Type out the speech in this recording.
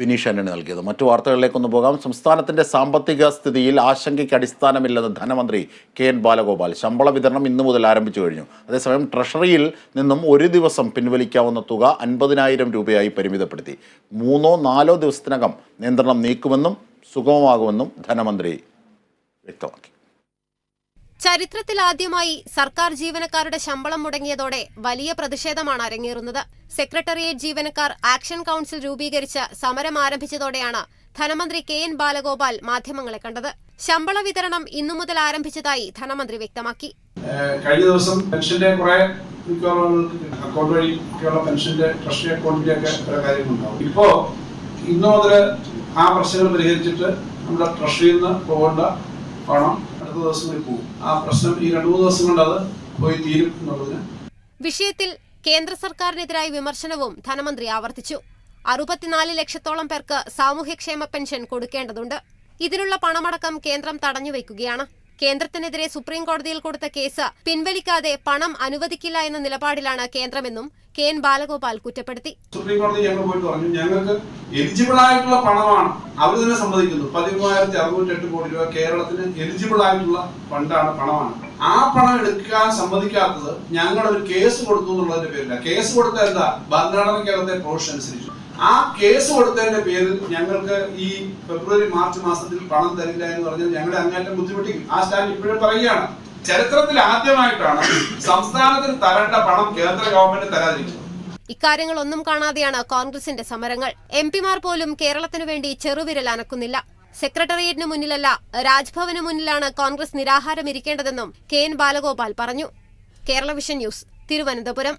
ബിനീഷ് ആന്റണി നൽകിയത്. മറ്റു വാർത്തകളിലേക്കൊന്ന് പോകാം. സംസ്ഥാനത്തിന്റെ സാമ്പത്തിക സ്ഥിതിയിൽ ആശങ്കയ്ക്ക് അടിസ്ഥാനമില്ലെന്ന് ധനമന്ത്രി കെ എൻ ബാലഗോപാൽ. ശമ്പള വിതരണം ഇന്നു മുതൽ ആരംഭിച്ചു കഴിഞ്ഞു. അതേസമയം ട്രഷറിയിൽ നിന്നും ഒരു ദിവസം പിൻവലിക്കാവുന്ന തുക അൻപതിനായിരം രൂപയായി പരിമിതപ്പെടുത്തി. മൂന്നോ നാലോ ദിവസത്തിനകം നിയന്ത്രണം നീക്കുമെന്നും സുഗമമാകുമെന്നും ധനമന്ത്രി വ്യക്തമാക്കി. ചരിത്രത്തിലാദ്യമായി സർക്കാർ ജീവനക്കാരുടെ ശമ്പളം മുടങ്ങിയതോടെ വലിയ പ്രതിഷേധമാണ് അരങ്ങേറുന്നത്. സെക്രട്ടേറിയറ്റ് ജീവനക്കാർ ആക്ഷൻ കൌൺസിൽ രൂപീകരിച്ച സമരം ആരംഭിച്ചതോടെയാണ് ധനമന്ത്രി കെ എൻ ബാലഗോപാൽ മാധ്യമങ്ങളെ കണ്ടത്. ശമ്പള വിതരണം ഇന്നു മുതൽ ആരംഭിച്ചതായി ധനമന്ത്രി വ്യക്തമാക്കി. കഴിഞ്ഞ ദിവസം പെൻഷന്റെ കുറെ അക്കൗണ്ട് വഴി പെൻഷന്റെ ട്രഷറി അക്കൗണ്ടിന്റെ ഒക്കെ കുറെ കാര്യങ്ങളുണ്ടാവും. ഇപ്പോ ഇന്നു മുതൽ ആ പ്രശ്നങ്ങൾ പരിഹരിച്ചിട്ട് നമ്മുടെ ട്രഷറിയിൽ നിന്ന് പോകേണ്ട പണം അടുത്ത ദിവസങ്ങളിൽ പോകും. ആ പ്രശ്നം ഈ രണ്ടു മൂന്ന് ദിവസം കൊണ്ട് അത് പോയി തീരും എന്നുള്ളതിന് വിഷയത്തിൽ കേന്ദ്ര സർക്കാരിനെതിരായ വിമർശനവും ധനമന്ത്രി ആവർത്തിച്ചു. അറുപത്തിനാല് ലക്ഷത്തോളം പേർക്ക് സാമൂഹ്യക്ഷേമ പെൻഷൻ കൊടുക്കേണ്ടതുണ്ട്. ഇതിനുള്ള പണമടക്കം കേന്ദ്രം തടഞ്ഞുവെക്കുകയാണ് കേന്ദ്രത്തിനെതിരെ സുപ്രീം കോടതിയിൽ കൊടുത്ത കേസ് പിൻവലിക്കാതെ പണം അനുവദിക്കില്ല എന്ന നിലപാടിലാണ് കേന്ദ്രമെന്നും കെ എൻ ബാലഗോപാൽ കുറ്റപ്പെടുത്തി. സുപ്രീം കോടതി ഞങ്ങൾ പോയിട്ട് പറഞ്ഞു ഞങ്ങൾക്ക് എലിജിബിൾ ആയിട്ടുള്ള പണമാണ് അവർ തന്നെ സമ്മതിക്കുന്നു. പതിമൂവായിരത്തി അറുന്നൂറ്റി എട്ട് കോടി രൂപ കേരളത്തിന് എലിജിബിൾ ആയിട്ടുള്ള ഫണ്ടാണ് പണമാണ്. ആ പണം എടുക്കാൻ സമ്മതിക്കാത്തത് ഞങ്ങൾ ഒരു കേസ് കൊടുത്തു എന്നുള്ളതിന്റെ പേരില്ല കേസ് കൊടുത്ത എന്താ? ഭരണഘടനയ്ക്കകത്തെ പ്രൊവിഷൻ അനുസരിച്ചു. ആ കേസ് കൊടുത്തതിന്റെ പേരിൽ ഞങ്ങൾക്ക് ഈ ഫെബ്രുവരി മാർച്ച് മാസത്തിൽ പണം തരില്ല എന്ന് പറഞ്ഞാൽ ഞങ്ങളെ അങ്ങേറ്റം ബുദ്ധിമുട്ടിക്കും. ആ സ്റ്റാൻഡ് ഇപ്പോഴും പറയുകയാണ്. ചരിത്രത്തിൽ ആദ്യമായിട്ടാണ് സംസ്ഥാനത്തിന് തരേണ്ട പണം കേന്ദ്ര ഗവൺമെന്റ് തരാതിരിക്കുന്നത് ഇക്കാര്യങ്ങളൊന്നും കാണാതെയാണ് കോൺഗ്രസിന്റെ സമരങ്ങൾ. എം പിമാർ പോലും കേരളത്തിനു വേണ്ടി ചെറുവിരൽ അനക്കുന്നില്ല. സെക്രട്ടേറിയറ്റിന് മുന്നിലല്ല രാജ്ഭവന് മുന്നിലാണ് കോൺഗ്രസ് നിരാഹാരം ഇരിക്കേണ്ടതെന്നും കെ എൻ ബാലഗോപാൽ പറഞ്ഞു. Kerala vision news Thiruvananthapuram.